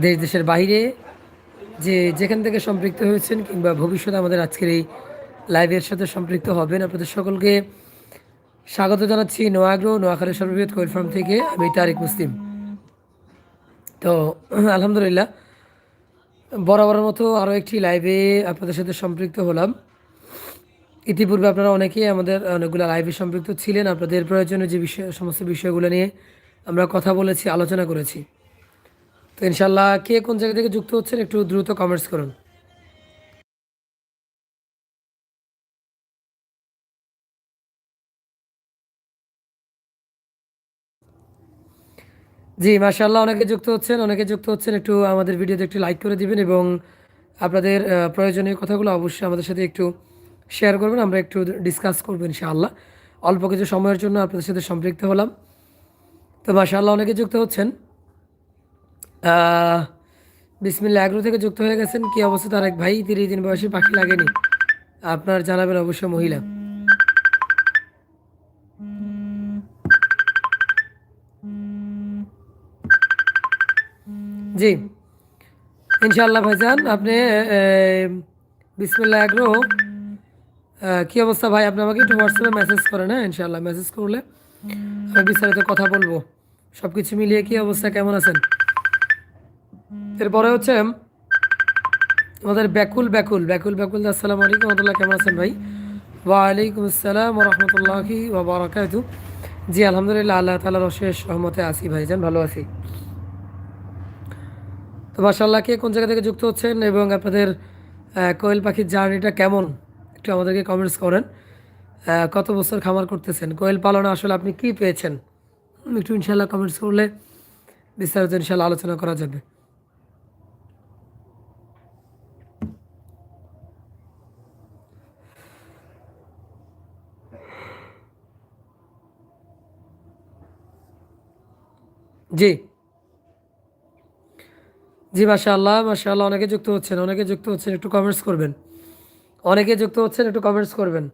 দেশ দেশের বাইরে যে যেখান থেকে সম্পৃক্ত হয়েছেন কিংবা ভবিষ্যতে আমাদের আজকের এই লাইভের সাথে সম্পৃক্ত হবেন, আপনাদের সকলকে স্বাগত জানাচ্ছি নোয়াগ্রো নোয়াখালী সর্ববৃহৎ কোয়েল ফার্ম থেকে। আমি তারিক মুসলিম। তো, আলহামদুলিল্লাহ, বরাবরের মতো আরও একটি লাইভে আপনাদের সাথে সম্পৃক্ত হলাম। ইতিপূর্বে আপনারা অনেকেই আমাদের অনেকগুলো লাইভে সম্পৃক্ত ছিলেন। আপনাদের প্রয়োজনীয় যে বিষয়, সমস্ত বিষয়গুলো নিয়ে আমরা কথা বলেছি, আলোচনা করেছি। তো ইনশাল্লাহ কে কোন জায়গা থেকে যুক্ত হচ্ছেন একটু দ্রুত কমেন্টস করুন। জি মাশাল্লাহ অনেকে যুক্ত হচ্ছেন, অনেকে যুক্ত হচ্ছেন একটু আমাদের ভিডিওতে একটু লাইক করে দিবেন এবং আপনাদের প্রয়োজনীয় কথাগুলো অবশ্যই আমাদের সাথে একটু শেয়ার করবেন, আমরা একটু ডিসকাস করব ইনশাআল্লাহ। অল্প কিছু সময়ের জন্য আপনাদের সাথে সম্পৃক্ত হলাম। তো মাশাল্লাহ অনেকে যুক্ত হচ্ছেন। বিসমিল্লা এগ্রো থেকে যুক্ত হয়ে গেছেন কি অবস্থা তার এক ভাই? তিরিশ দিন বয়সী পাখি লাগেনি। আপনার জানাবেন অবশ্যই মহিলা। জি। ইনশাআল্লাহ ভাইজান, আপনি বিসমিল্লা এগ্রো কি অবস্থা ভাই? আপনি আমাকে একটু হোয়াটসঅ্যাপে মেসেজ করেন হ্যাঁ? ইনশাল্লাহ মেসেজ করলে আমি বিস্তারিত কথা বলব। সব কিছু মিলিয়ে কি অবস্থা? কেমন আছেন? এরপরে হচ্ছে আমাদের ব্যাকুল ব্যাকুল ব্যাকুল ব্যাকুল আসসালামু আলাইকুম রহমতুল্লাহ, কেমন আছেন ভাই? ওয়ালাইকুম আসসালাম রহমতুল্লাহি ওবরাকাতু জি, আলহামদুলিল্লাহ, আল্লাহ তালার অশেষ রহমতে আসি ভাইজান, ভালো আছি। তো মাসাল্লাহ কে কোন জায়গা থেকে যুক্ত হচ্ছেন এবং আপনাদের কোয়েল পাখির জার্নিটা কেমন? একটু আমাদেরকে কমেন্টস করেন। কত বছর খামার করতেছেন? কোয়েল পালনে আসলে আপনি কি পেয়েছেন? একটু ইনশাল্লাহ কমেন্টস করলে বিস্তারিত ইনশাল্লাহ আলোচনা করা যাবে। জি। জি, মাশাআল্লাহ মাশাআল্লাহ, অনেকে যুক্ত হচ্ছেন, অনেকে যুক্ত হচ্ছেন, একটু কমেন্টস করবেন। অনেকে যুক্ত হচ্ছেন, একটু কমেন্টস করবেন।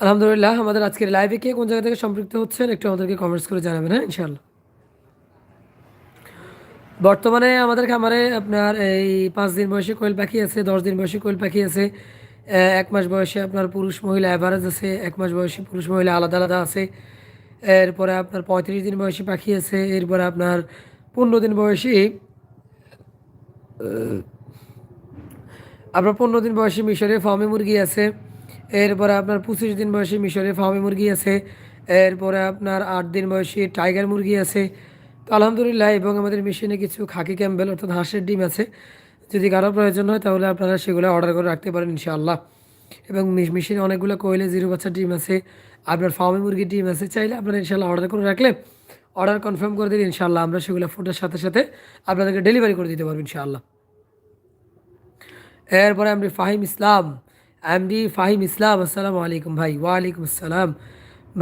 আলহামদুলিল্লাহ, আমাদের আজকের লাইভে কে কোন জায়গা থেকে সম্পৃক্ত হচ্ছেন, একটু আমাদেরকে কমেন্টস করে জানাবেন হ্যাঁ ইনশাআল্লাহ। বর্তমানে আমাদের খামারে আপনার এই পাঁচ দিন বয়সে কোয়েল পাখি আছে, দশ দিন বয়সে কোয়েল পাখি আছে এক মাস বয়সে আপনার পুরুষ মহিলা অ্যাভারেজ আছে, এক মাস বয়সে পুরুষ মহিলা আলাদা আলাদা আছে। এরপরে আপনার পঁয়ত্রিশ দিন বয়সী পাখি আছে, এরপরে আপনার পনেরো দিন বয়সী আপনার পনেরো দিন বয়সী মিশরে ফার্মে মুরগি আছে, এরপরে আপনার পঁচিশ দিন বয়সী মিশরে ফার্মে মুরগি আছে, এরপরে আপনার আট দিন বয়সী টাইগার মুরগি আছে। তো আলহামদুলিল্লাহ, এবং আমাদের মেশিনে কিছু খাকি ক্যাম্বেল অর্থাৎ হাঁসের ডিম আছে। যদি কারও প্রয়োজন হয় তাহলে আপনারা সেগুলো অর্ডার করে রাখতে পারেন ইনশাআল্লাহ। এবং মেশিনে অনেকগুলো কোয়েলে জিরো বাচ্চা ডিম আছে। আপনার ফার্মে মুরগির ডিম আছে, চাইলে আপনারা ইনশাআল্লাহ অর্ডার করে রাখলে অর্ডার কনফার্ম করে দিন ইনশাআল্লাহ আমরা সেগুলো ফুটের সাথে সাথে আপনাদেরকে ডেলিভারি করে দিতে পারব ইনশাআল্লাহ এরপরে এমডি ফাহিম ইসলাম এমডি ফাহিম ইসলাম, আসসালামু আলাইকুম ভাই, ওয়ালাইকুম আসসালাম।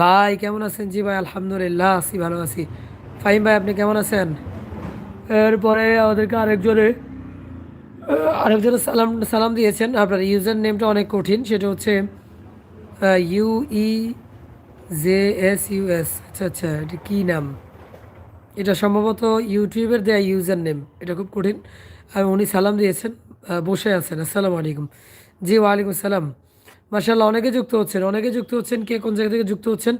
ভাই, কেমন আছেন? জি ভাই, আলহামদুলিল্লাহ, আছি, ভালো আছি। ফাহিম ভাই, আপনি কেমন আছেন? এরপরে আমাদেরকে আরেকজনে আরেকজনে সালাম সালাম দিয়েছেন। আপনার ইউজার নেমটা অনেক কঠিন, সেটা হচ্ছে U E J S U S আচ্ছা আচ্ছা এটা কী নাম? এটা সম্ভবত ইউটিউবের দেয়া ইউজার নেম এটা খুব কঠিন। আর উনি সালাম দিয়েছেন বসে আছেন, আসসালামু আলাইকুম। জি, ওয়ালাইকুম সালাম। মার্শাল্লাহ অনেকে যুক্ত হচ্ছেন, অনেকে যুক্ত হচ্ছেন, কে কোন জায়গা থেকে যুক্ত হচ্ছেন?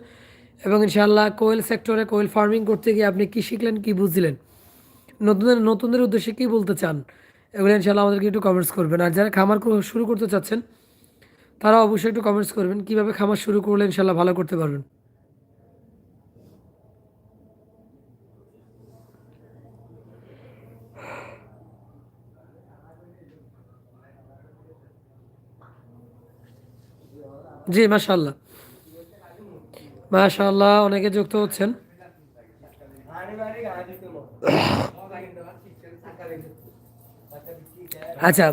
এবং ইনশাআল্লাহ কোয়েল সেক্টরে কোয়েল ফার্মিং করতে গিয়ে আপনি কী শিখলেন, কী বুঝলেন? নতুনদের নতুনদের উদ্দেশ্যে কী বলতে চান? এগুলো ইনশাআল্লাহ আমাদেরকে একটু কমেন্টস করবেন। আর যারা খামার শুরু করতে চাচ্ছেন তারা অবশ্যই একটু কমেন্টস করবেন, কীভাবে খামার শুরু করলে ইনশাআল্লাহ ভালো করতে পারবেন। জি মাশাল্লাহ মাশাল্লাহ অনেকে যুক্ত হচ্ছেন। আচ্ছা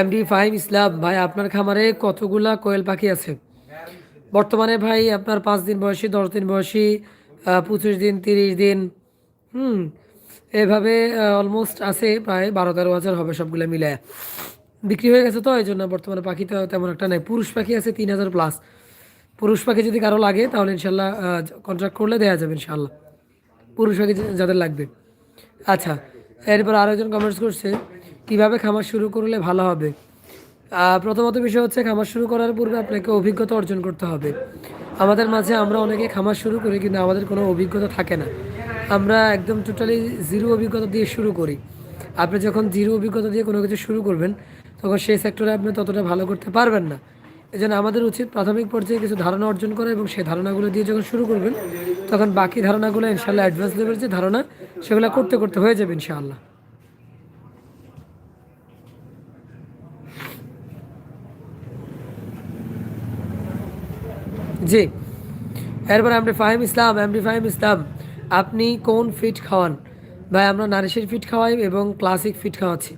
এমডি ফাহিম ইসলাম ভাই, আপনার খামারে কতগুলা কোয়েল পাখি আছে? বর্তমানে ভাই, আপনার পাঁচ দিন বয়সী, দশ দিন বয়সী পঁচিশ দিন, তিরিশ দিন, হুম, এভাবে অলমোস্ট আছে, প্রায় বারো তেরো হাজার হবে সবগুলো মিলে। বিক্রি হয়ে গেছে তো, এই জন্য বর্তমানে পাখি তো তেমন একটা নাই। পুরুষ পাখি আছে তিন হাজার প্লাস পুরুষ পাখি যদি কারও লাগে, তাহলে ইনশাল্লাহ কন্ট্রাক্ট করলে দেওয়া যাবে ইনশাল্লাহ। পুরুষ পাখি যাদের লাগবে। আচ্ছা এরপর আরও একজন কমেন্টস করছে কীভাবে খামার শুরু করলে ভালো হবে? প্রথমত বিষয় হচ্ছে খামার শুরু করার পূর্বে আপনাকে অভিজ্ঞতা অর্জন করতে হবে। আমাদের মাঝে আমরা অনেকে খামার শুরু করি কিন্তু আমাদের কোনো অভিজ্ঞতা থাকে না। আমরা একদম টোটালি জিরো অভিজ্ঞতা দিয়ে শুরু করি। আপনি যখন জিরো অভিজ্ঞতা দিয়ে কোনো কিছু শুরু করবেন, তখন সেই সেক্টরে আপনি ততটা ভালো করতে পারবেন না। এই জন্য আমাদের উচিত প্রাথমিক পর্যায়ে কিছু ধারণা অর্জন করা এবং সেই ধারণাগুলো দিয়ে যখন শুরু করবেন, তখন বাকি ধারণাগুলো ইনশাল্লাহ অ্যাডভান্স লেভেলের যে ধারণা, সেগুলো করতে করতে হয়ে যাবে ইনশাআল্লাহ। জি। এরপর আপনি ফাহিম ইসলাম, এমডি ফাহিম ইসলাম, আপনি কোন ফিট খাওয়ান? ভাই, আমরা নারিশের ফিট খাওয়াই এবং ক্লাসিক ফিট খাওয়াচ্ছি।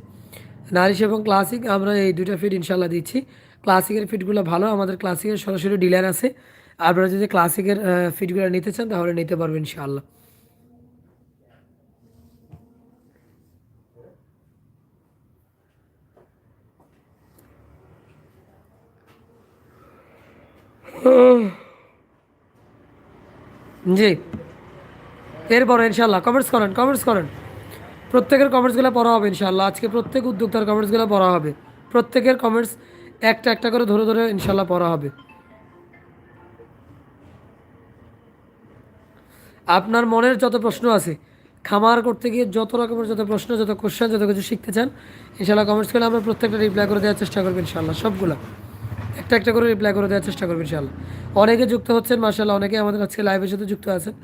নারিশ এবং ক্লাসিক, আমরা এই দুটা ফিট ইনশাল্লাহ দিচ্ছি। ক্লাসিকের ফিটগুলো ভালো, আমাদের ক্লাসিকের সরাসরি ডিলার আছে। আপনারা যদি ক্লাসিকের ফিটগুলো নিতে চান তাহলে নিতে পারবেন ইনশাআল্লাহ। জি। এরপরে ইনশাল্লাহ কমেন্টস করেন কমেন্টস করেন। প্রত্যেকের কমেন্টসগুলো পড়া হবে ইনশাল্লাহ আজকে প্রত্যেক উদ্যোক্তার কমেন্টসগুলো পড়া হবে। প্রত্যেকের কমেন্টস একটা একটা করে ধরে ধরে ইনশাল্লাহ পড়া হবে। আপনার মনের যত প্রশ্ন আছে, খামার করতে গিয়ে যত রকমের যত প্রশ্ন, যত কোশ্চেন যত কিছু শিখতে চান ইনশাল্লাহ কমেন্টস আমরা প্রত্যেকটা রিপ্লাই করে দেওয়ার চেষ্টা করব ইনশাল্লাহ সবগুলো। একটা একটা করে রিপ্লাই করে দেওয়ার চেষ্টা করব ইনশাল্লাহ অনেকে যুক্ত হচ্ছেন মার্শাল্লাহ অনেকে আমাদের আজকে লাইভের সাথে যুক্ত আছেন।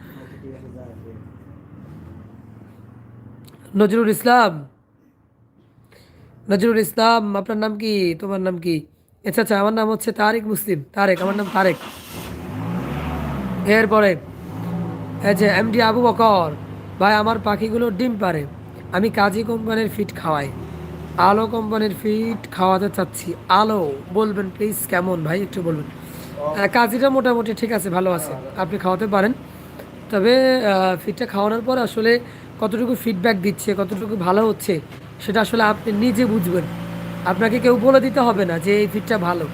নজরুল ইসলাম। নজরুল ইসলাম, আপনার নাম কি? তোমার নাম কি? আচ্ছা আচ্ছা আমার নাম হচ্ছে তারেক মুসলিম। তারেক, আমার নাম তারেক। এরপরে যে এমডি আবু বকর, ভাই, আমার পাখিগুলো ডিম পারে আমি কাজী কোম্পানির ফিট খাওয়াই। আলো কোম্পানির ফিট খাওয়াতে চাচ্ছি। আলো, বলবেন প্লিজ কেমন? ভাই, একটু বলবেন। কাজীটা মোটামুটি ঠিক আছে, ভালো আছে। আপনি খাওয়াতে পারেন। তবে ফিটটা খাওয়ানোর পর আসলে কতটুকু ফিডব্যাক দিচ্ছে, কতটুকু ভালো হচ্ছে, সেটা আসলে আপনি নিজে বুঝবেন। আপনাকে কেউ বলে দিতে হবে না যে এই ফিটটা ভালো।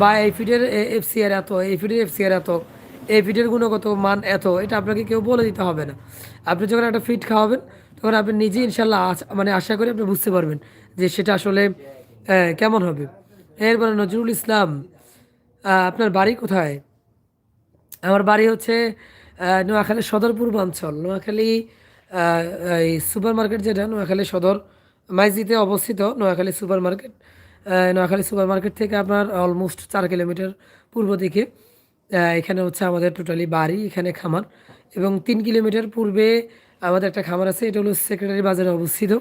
বা এই ফিটের এফসি এর এত, এই ফিটের এফসি এর এত, এই ফিটের গুণগত মান এত, এটা আপনাকে কেউ বলে দিতে হবে না। আপনি যখন একটা ফিট খাওয়াবেন, তখন আপনি নিজেই ইনশাল্লাহ মানে আশা করি আপনি বুঝতে পারবেন যে সেটা আসলে কেমন হবে? এরপরে নজরুল ইসলাম আপনার বাড়ি কোথায়? আমার বাড়ি হচ্ছে নোয়াখালী সদর পূর্বাঞ্চল। নোয়াখালী এই সুপার মার্কেট যেটা, নোয়াখালী সদর মাইজিতে অবস্থিত Noakhali super market Noakhali super market থেকে আপনার অলমোস্ট চার কিলোমিটার পূর্ব দিকে। এখানে হচ্ছে আমাদের টোটালি বাড়ি, এখানে খামার। এবং তিন কিলোমিটার পূর্বে আমাদের একটা খামার আছে, এটা হলো সেক্রেটারি বাজারে অবস্থিত।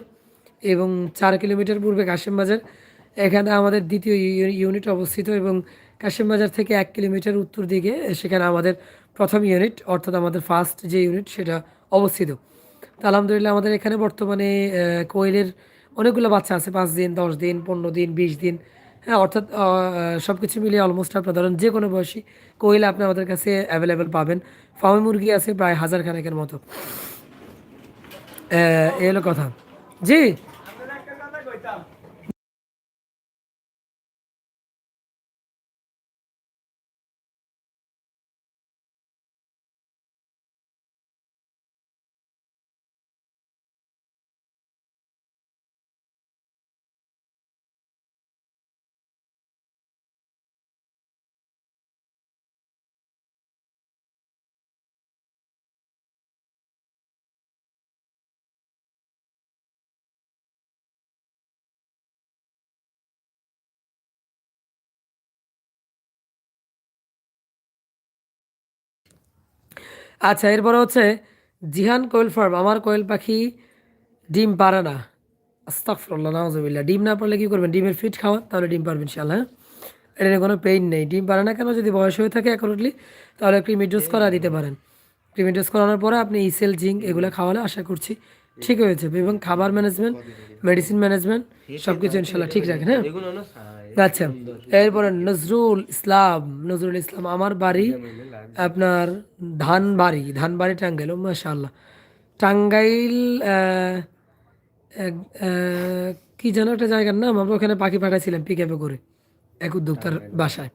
এবং চার কিলোমিটার পূর্বে কাশিম বাজার এখানে আমাদের দ্বিতীয় ইউনিট অবস্থিত এবং কাশিম বাজার থেকে এক কিলোমিটার উত্তর দিকে সেখানে আমাদের প্রথম ইউনিট, অর্থাৎ আমাদের ফার্স্ট যে ইউনিট সেটা অবস্থিত। তো আলহামদুলিল্লাহ আমাদের এখানে বর্তমানে কোয়েলের অনেকগুলো বাচ্চা আছে, পাঁচ দিন, দশ দিন, পনেরো দিন, বিশ দিন। হ্যাঁ অর্থাৎ সব কিছু মিলিয়ে অলমোস্ট আপনার ধরেন যে কোনো বয়সী কোয়েল আপনি আমাদের কাছে অ্যাভেলেবেল পাবেন। ফার্মে মুরগি আছে প্রায় হাজার খানেকের মতো। এ হলো কথা। জি? আচ্ছা এরপরে হচ্ছে জিহান কোয়েল ফার্ম, আমার কোয়েল পাখি ডিম পারে না। আস্তাকফরল্লা নাউজুবিল্লাহ। ডিম না পারলে কী করবেন? ডিমের ফিট খাওয়ান তাহলে ডিম পারবেন শাল হ্যাঁ? এটা নিয়ে কোনো পেইন নেই। ডিম পারে না কেন? যদি বয়স হয়ে থাকে অ্যাকুরেটলি তাহলে ক্রিমি ডোজ করা দিতে পারেন। ক্রিমি ডোজ করানোর পরে আপনি ইসেল, জিঙ্ক এগুলো খাওয়ালে আশা করছি ঠিক হয়েছে এবং খাবার ম্যানেজমেন্ট মেডিসিন ম্যানেজমেন্ট সব কিছু ইনশাল্লাহ ঠিক রাখেন হ্যাঁ? সাই আচ্ছা এরপরে নজরুল ইসলাম নজরুল ইসলাম আমার বাড়ি আপনার ধানবাড়ি ধানবাড়ি টাঙ্গাইল ও মাশাআল্লাহ। টাঙ্গাইল কি যেন একটা জায়গার নাম আমরা ওখানে পাখি পাঠাইছিলাম পিক আপে করে এক উদ্যোক্তার বাসায়।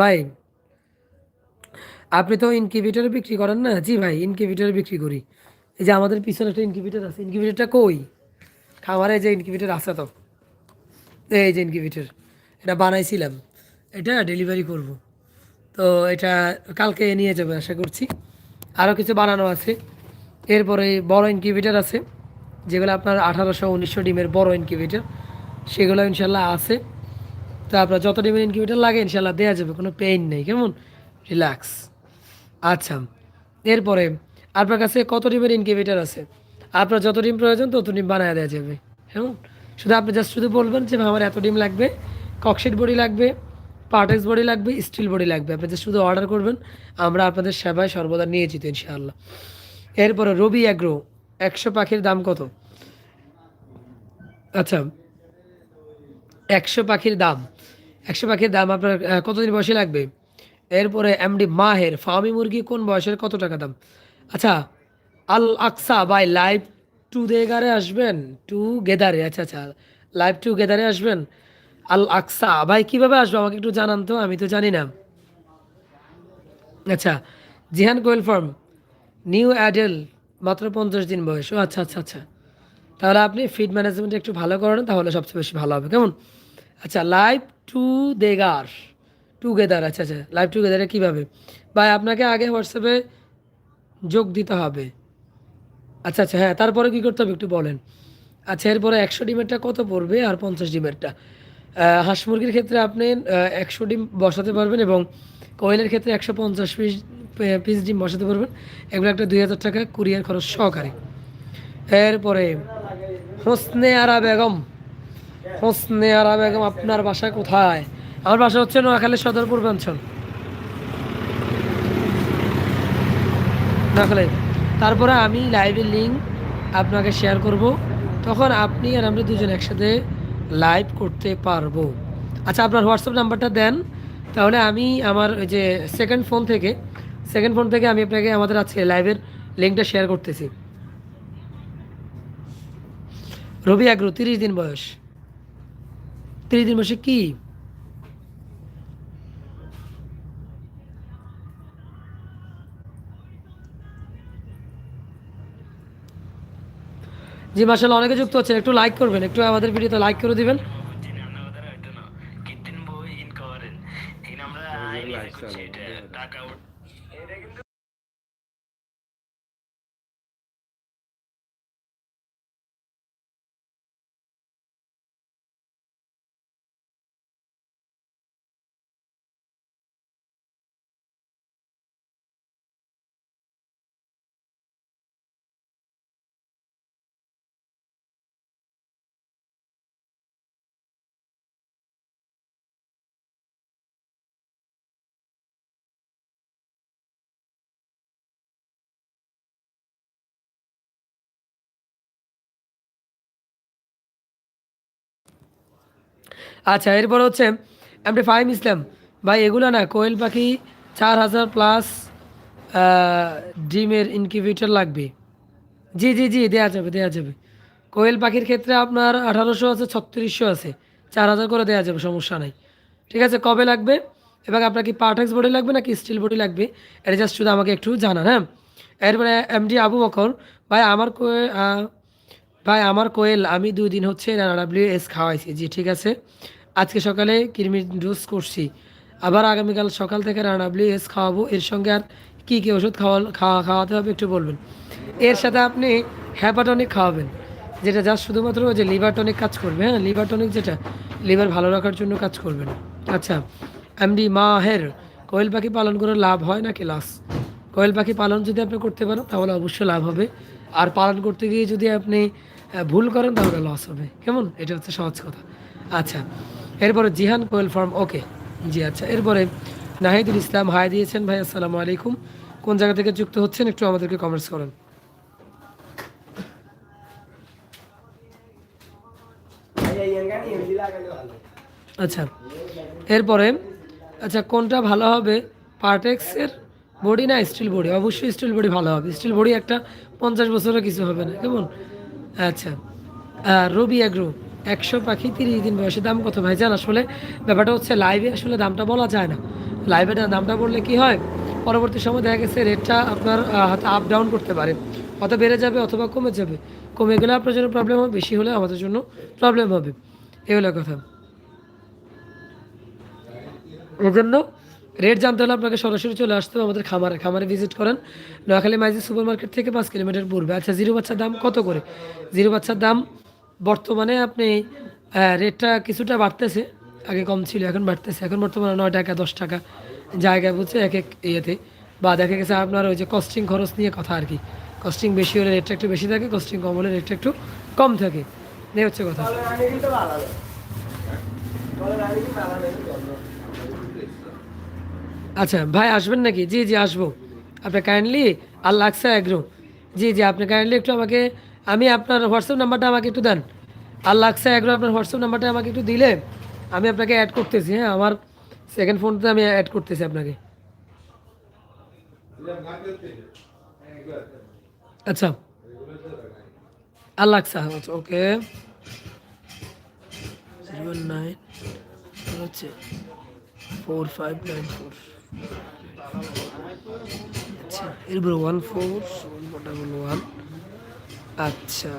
ভাই আপনি তো ইনকিউবেটর বিক্রি করেন না? জি ভাই ইনকিউবেটর বিক্রি করি। এই যে আমাদের পিছনে একটা ইনকিউবেটার আছে। ইনকিউবেটারটা কই? খামারে যে ইনকিউবেটার আছে তো। এই যে ইনকিউবেটার এটা বানাইছিলাম। এটা ডেলিভারি করব। তো এটা কালকে নিয়ে যাবে আশা করছি। আরও কিছু বানানো আছে। এরপরে বড় ইনকিউবেটার আছে, যেগুলো আপনার আঠারোশো, উনিশশো ডিমের বড় ইনকিউবেটার সেগুলো ইনশাল্লাহ আছে। তো আপনার যত ডিমের ইনকিউবেটার লাগে, ইনশাল্লাহ দেওয়া যাবে। কোনো পেইন নেই। কেমন? রিল্যাক্স আচ্ছা। এরপরে আপনার কাছে কত ডিমের ইনকিউবেটার আছে? আপনার যত ডিম প্রয়োজন, তত ডিম বানায় দেওয়া যাবে। কেমন শুধু আপনি জাস্ট শুধু বলবেন যে, আমার এত ডিম লাগবে ককশিট বডি লাগবে, পার্টেক্স বডি লাগবে স্টিল বডি লাগবে। আপনি জাস্ট শুধু অর্ডার করবেন, আমরা আপনাদের সেবায় সর্বদা নিয়ে যেত ইনশাআল্লাহ। এরপরে রবি অ্যাগ্রো একশো পাখির দাম কত? আচ্ছা একশো পাখির দাম। একশো পাখির দাম আপনার কতদিন বয়সে লাগবে? এরপরে এমডি মাহের ফার্মি মুরগি কোন বয়সের, কত টাকা দাম? আচ্ছা আল আকসা বাই লাইভ টু দেগারে আসবেন? টু গেদারে আচ্ছা আচ্ছা লাইভ টু গেদারে আসবেন? আল আকসা ভাই কীভাবে আসব? আমাকে একটু জানান তো, আমি তো জানি না। আচ্ছা জিহান কোয়েল ফার্ম, নিউ অ্যাডেল মাত্র পঞ্চাশ দিন বয়স। ও আচ্ছা আচ্ছা আচ্ছা। তাহলে আপনি ফিড ম্যানেজমেন্ট একটু ভালো করেন, তাহলে সবচেয়ে বেশি ভালো হবে। কেমন? আচ্ছা লাইভ টু দেগার টুগেদার আচ্ছা আচ্ছা লাইভ টুগেদারে কীভাবে? ভাই, আপনাকে আগে হোয়াটসঅ্যাপে যোগ দিতে হবে। আচ্ছা আচ্ছা হ্যাঁ তারপরে কী করতে হবে একটু বলেন। আচ্ছা এরপরে একশো ডিমেরটা কত পড়বে আর পঞ্চাশ ডিমেরটা? হাঁস মুরগির ক্ষেত্রে আপনি একশো ডিম বসাতে পারবেন এবং কোয়েলের ক্ষেত্রে একশো পঞ্চাশ পিস পিস ডিম বসাতে পারবেন। এগুলো একটা দুই হাজার টাকা কুরিয়ার খরচ সহকারে। এরপরে, হোসনে আরা বেগম। হোসনে আরা বেগম, আপনার বাসা কোথায়? আমার বাসা হচ্ছে নোয়াখালী সদর পূর্বাঞ্চল। নোয়াখালী তারপরে আমি লাইভের লিঙ্ক আপনাকে শেয়ার করব। তখন আপনি আর আমরা দুজন একসাথে লাইভ করতে পারব। আচ্ছা আপনার হোয়াটসঅ্যাপ নাম্বারটা দেন। তাহলে আমি আমার ওই যে সেকেন্ড ফোন থেকে সেকেন্ড ফোন থেকে আমি আপনাকে আমাদের আজকে লাইভের লিঙ্কটা শেয়ার করতেছি। রবি আগ্রো তিরিশ দিন বয়স। তিরিশ দিন বয়সে কি? জি মার্শাল অনেকে যুক্ত হচ্ছেন একটু লাইক করবেন একটু আমাদের ভিডিওতে লাইক করে দিবেন। টাকা আচ্ছা এরপর হচ্ছে এমনি ফাহিম ইসলাম। ভাই, এগুলো না, কোয়েল পাখি চার হাজার প্লাস ডিমের ইনকিউবেটর লাগবে। জি জি জি দেওয়া যাবে দেওয়া যাবে। কোয়েল পাখির ক্ষেত্রে আপনার আঠারোশো আছে, ছত্রিশশো আছে। চার হাজার করে দেওয়া যাবে, সমস্যা নাই। ঠিক আছে, কবে লাগবে? এবং আপনার কি পার্টেক্স বডি লাগবে নাকি স্টিল বডি লাগবে? এটা জাস্ট শুধু আমাকে একটু জানান হ্যাঁ? এরপরে এমডি আবু বকর। ভাই, আমার ভাই, আমার কোয়েল, আমি দুই দিন হচ্ছে ডাব্লিউ এস খাওয়াইছি। জি, ঠিক আছে। আজকে সকালে কৃমির ডোজ করছি। আবার আগামীকাল সকাল থেকে ডাব্লিউ এস খাওয়াবো। এর সঙ্গে আর কী কী ওষুধ খাওয়া খাওয়া, খাওয়াতে হবে একটু বলবেন। এর সাথে আপনি হ্যাপাটনিক খাওয়াবেন, যেটা জাস্ট শুধুমাত্র যে লিভার টনিক কাজ করবে হ্যাঁ? লিভার টনিক যেটা লিভার ভালো রাখার জন্য কাজ করবেন আচ্ছা এমডি মাহের, কোয়েল পাখি পালন করে লাভ হয় নাকি লস কোয়েল পাখি পালন যদি আপনি করতে পারেন, তাহলে অবশ্যই লাভ হবে। আর পালন করতে গিয়ে যদি আপনি ভুল করেন তাহলে লস হবে। কেমন? এটা হচ্ছে সহজ কথা। আচ্ছা এরপরে জিহান কোয়েল ফার্ম, ওকে। জি আচ্ছা এরপরে নাহিদুল ইসলাম হাই দিয়েছেন, ভাই, আসসালামু আলাইকুম। কোন জায়গা থেকে যুক্ত হচ্ছেন, একটু আমাদেরকে কমেন্টস করেন। আচ্ছা এরপরে আচ্ছা কোনটা ভালো হবে? পার্টেক্সের বডি না স্টিল বডি অবশ্যই স্টিল বডি ভালো হবে। স্টিল বডি একটা পঞ্চাশ বছরের কিছু হবে না। কেমন? আচ্ছা। রবি অ্যাগ্রো একশো পাখি তিরিশ দিন বয়সে দাম কত? ভাই জান আসলে ব্যাপারটা হচ্ছে লাইভে আসলে দামটা বলা যায় না। লাইভে দামটা বললে কি হয়? পরবর্তী সময় দেখা গেছে রেটটা আপনার আহ, হাতে আপ ডাউন করতে পারে। হয়তো বেড়ে যাবে অথবা কমে যাবে। কমে গেলে আপনার জন্য প্রবলেম হবে বেশি হলে আমাদের জন্য প্রবলেম হবে। এই হলো কথা। এর জন্য রেট জানতে হলে আপনাকে সরাসরি চলে আসতে হবে আমাদের খামারে। খামারে ভিজিট করেন নোয়াখালী মাইজি সুপার মার্কেট থেকে পাঁচ কিলোমিটার পূর্বে। আচ্ছা জিরো বাচ্চার দাম কত করে? জিরো বাচ্চার দাম বর্তমানে আপনি রেটটা কিছুটা বাড়তেছে, আগে কম ছিল, এখন বাড়তেছে। এখন বর্তমানে নয় টাকা, দশ টাকা জায়গায় বুঝছে এক এক ইয়েতে। বা দেখা গেছে আপনার ওই যে কস্টিং খরচ নিয়ে কথা আর কি। কস্টিং বেশি হলে রেটটা একটু বেশি থাকে কস্টিং কম হলে রেটটা একটু কম থাকে। এই হচ্ছে কথা। আচ্ছা ভাই আসবেন নাকি? জি জি, আসব। আপনি কাইন্ডলি আর লাগছে এগ্রো জি জি, আপনি কাইন্ডলি একটু আমাকে, আমি আপনার হোয়াটসঅ্যাপ নাম্বারটা আমাকে একটু দেন। আর লাগছে এগ্রো আপনার হোয়াটসঅ্যাপ নাম্বারটা আমাকে একটু দিলে আমি আপনাকে অ্যাড করতেছি হ্যাঁ? আমার সেকেন্ড ফোনতে আমি অ্যাড করতেছি আপনাকে। আচ্ছা। আর লাগছে ওকে। জিরো নাইন হচ্ছে ফোর ফাইভ নাইন ফোর আচ্ছা এরপর ওয়ান ফোর ওয়ান আচ্ছা।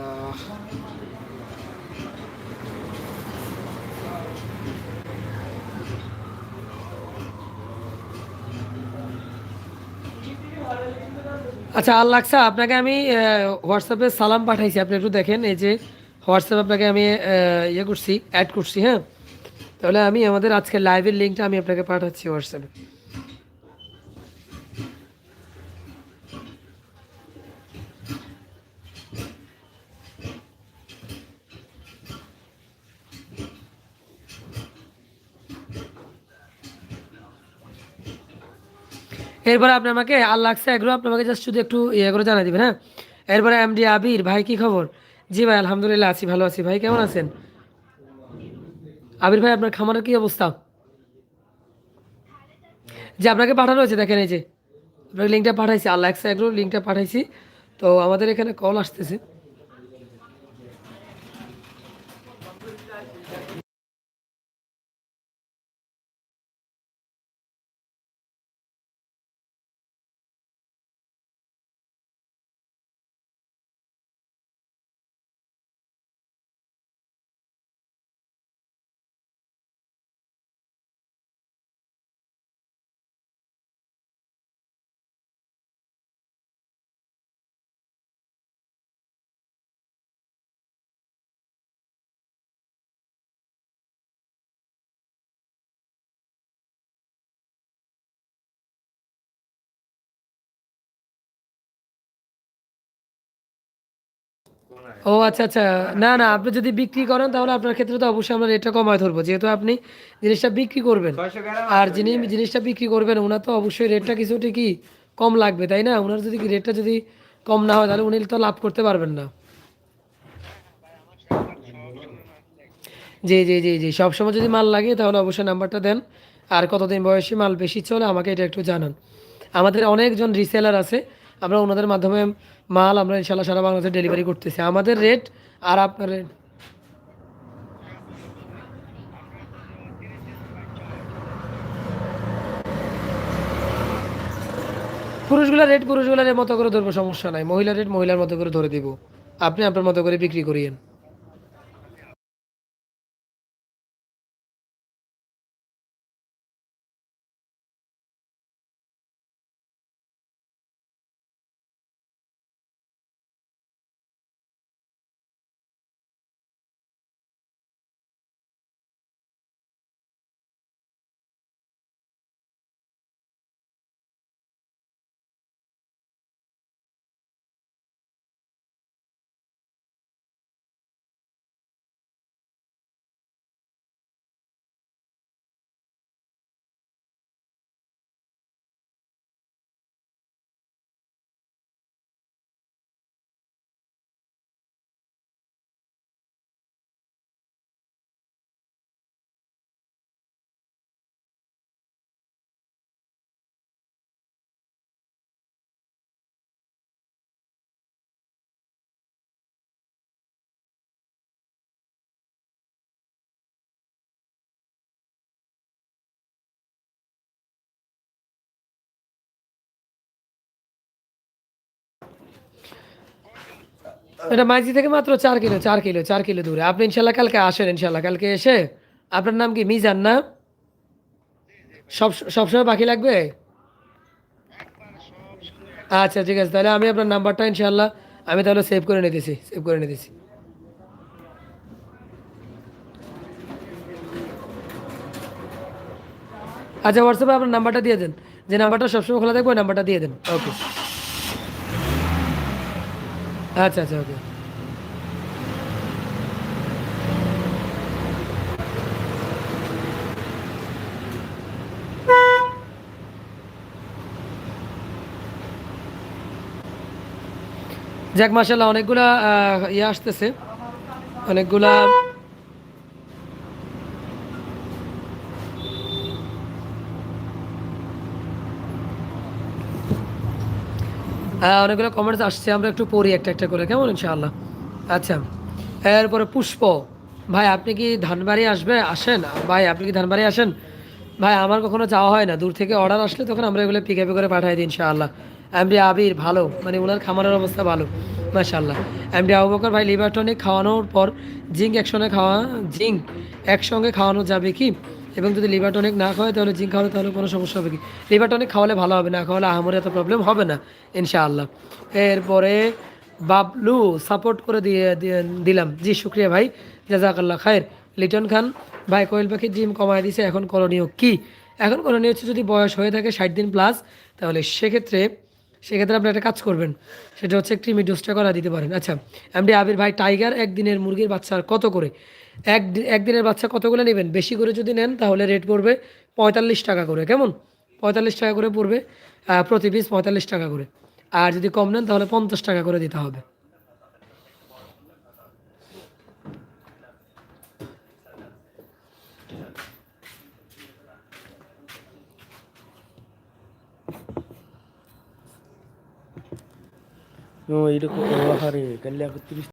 আচ্ছা আল্লাহ আপনাকে আমি হোয়াটসঅ্যাপে সালাম পাঠাইছি, আপনি একটু দেখেন, এই যে হোয়াটসঅ্যাপ আপনাকে আমি ইয়ে করছি অ্যাড করছি হ্যাঁ? তাহলে আমি আমাদের আজকের লাইভের লিঙ্কটা আমি আপনাকে পাঠাচ্ছি হোয়াটসঅ্যাপে। এরপরে আপনি আমাকে আল্লাহ এগুলো, আপনি আমাকে জাস্ট শুধু একটু ইয়ে করে জানা দিবেন হ্যাঁ? এরপরে এম ডি আবির, ভাই, কি খবর? জি, ভাই, আলহামদুলিল্লাহ, আছি, ভালো আছি। ভাই, কেমন আছেন? আবির ভাই, আপনার খামারের কি অবস্থা? যে আপনাকে পাঠানো হয়েছে, দেখেন এই যে। আপনাকে লিঙ্কটা পাঠাইছি আল্লাহ এগ্রো লিঙ্কটা পাঠাইছি। তো আমাদের এখানে কল আসতেছে। ও আচ্ছা আচ্ছা। না না আপনি যদি বিক্রি করেন তাহলে আপনার ক্ষেত্রে তো অবশ্যই আমরা রেটটা কমায় ধরবো। যেহেতু আপনি জিনিসটা বিক্রি করবেন। আর যিনি জিনিসটা বিক্রি করবেন ওনার তো অবশ্যই রেটটা কিছুটা কি কম লাগবে তাই না? ওনার যদি রেটটা যদি কম না হয় তাহলে উনি তো লাভ করতে পারবেন না। জি জি জি জি। সবসময় যদি মাল লাগে তাহলে অবশ্যই নাম্বারটা দেন। আর কতদিন বয়সী মাল বেশি চলে আমাকে এটা একটু জানান। আমাদের অনেকজন রিসেলার আছে। আমরা ওনাদের মাধ্যমে মাল আমরা ইনশাল্লাহ সারা বাংলাদেশে ডেলিভারি করতেছি। আমাদের রেট আর আপনার রেট পুরুষগুলা রেট পুরুষগুলার মতো করে ধরবো, সমস্যা নাই। মহিলা রেট মহিলার মতো করে ধরে দিব। আপনি আপনার মতো করে বিক্রি করিয়েন। এটা মাইজি থেকে মাত্র চার কিলো চার কিলো চার কিলো দূরে। আপনি ইনশাল্লাহ কালকে আসেন ইনশাল্লাহ কালকে এসে আপনার নাম কি? মিজান না? সব সবসময় বাকি লাগবে? আচ্ছা ঠিক আছে। তাহলে আমি আপনার নাম্বারটা ইনশাল্লাহ আমি তাহলে সেভ করে নিতেছি সেভ করে নিতেছি। আচ্ছা হোয়াটসঅ্যাপে আপনার নাম্বারটা দিয়ে দেন। যে নাম্বারটা সবসময় খোলা থাকবে, ওই নাম্বারটা দিয়ে দেন। ওকে আচ্ছা আচ্ছা ওকে। যাক মাসাল্লাহ অনেকগুলা ইয়ে আসতেছে। অনেকগুলা হ্যাঁ অনেকগুলো কমেন্টস আসছে, আমরা একটু পড়ি একটা একটা করে, কেমন ইনশাআল্লাহ? আচ্ছা এরপরে পুষ্প, ভাই, আপনি কি ধানবাড়ি আসবে, আসেন? ভাই, আপনি কি ধানবাড়ি আসেন? ভাই, আমার কখনো যাওয়া হয় না, দূর থেকে অর্ডার আসলে তখন আমরা এগুলো পিক করে পাঠাই দিই ইনশাআল্লাহ। এমডি আবির, ভালো মানে ওনার খামারের অবস্থা ভালো, মাশাআল্লাহ। এমডি আবু বকর ভাই লিভার টনিক খাওয়ানোর পর জিঙ্ক একসঙ্গে খাওয়া জিঙ্ক একসঙ্গে খাওয়ানো যাবে কি? এবং যদি লিভার টনিক না খাওয়ায়, তাহলে জিঙ্ক খাওয়ালে তাহলে কোনো সমস্যা হবে কি? লিভার টনিক খাওয়ালে ভালো হবে, না খাওয়ালে আহামরি এত প্রবলেম হবে না, ইনশাআল্লাহ। এরপরে বাবলু সাপোর্ট করে দিয়ে দিলাম। জি, শুক্রিয়া ভাই, জাজাকাল্লাহ খায়ের। লিটন খান, ভাই, কোয়েল পাখির জিম কমায় দিছে, এখন করণীয় কি? এখন করণীয় হচ্ছে যদি বয়স হয়ে থাকে ষাট দিন প্লাস তাহলে সেক্ষেত্রে সেক্ষেত্রে আপনি একটা কাজ করবেন। সেটা হচ্ছে ক্রিমি ডোজটা করা দিতে পারেন। আচ্ছা এমডি আবির ভাই টাইগার একদিনের মুরগির বাচ্চার কত করে? এক একদিনের বাচ্চা কতগুলো নেবেন? বেশি করে যদি নেন, তাহলে রেট পড়বে পঁয়তাল্লিশ টাকা করে। কেমন? পঁয়তাল্লিশ টাকা করে পড়বে প্রতি পিস পঁয়তাল্লিশ টাকা করে। আর যদি কম নেন, তাহলে পঞ্চাশ টাকা করে দিতে হবে। tulis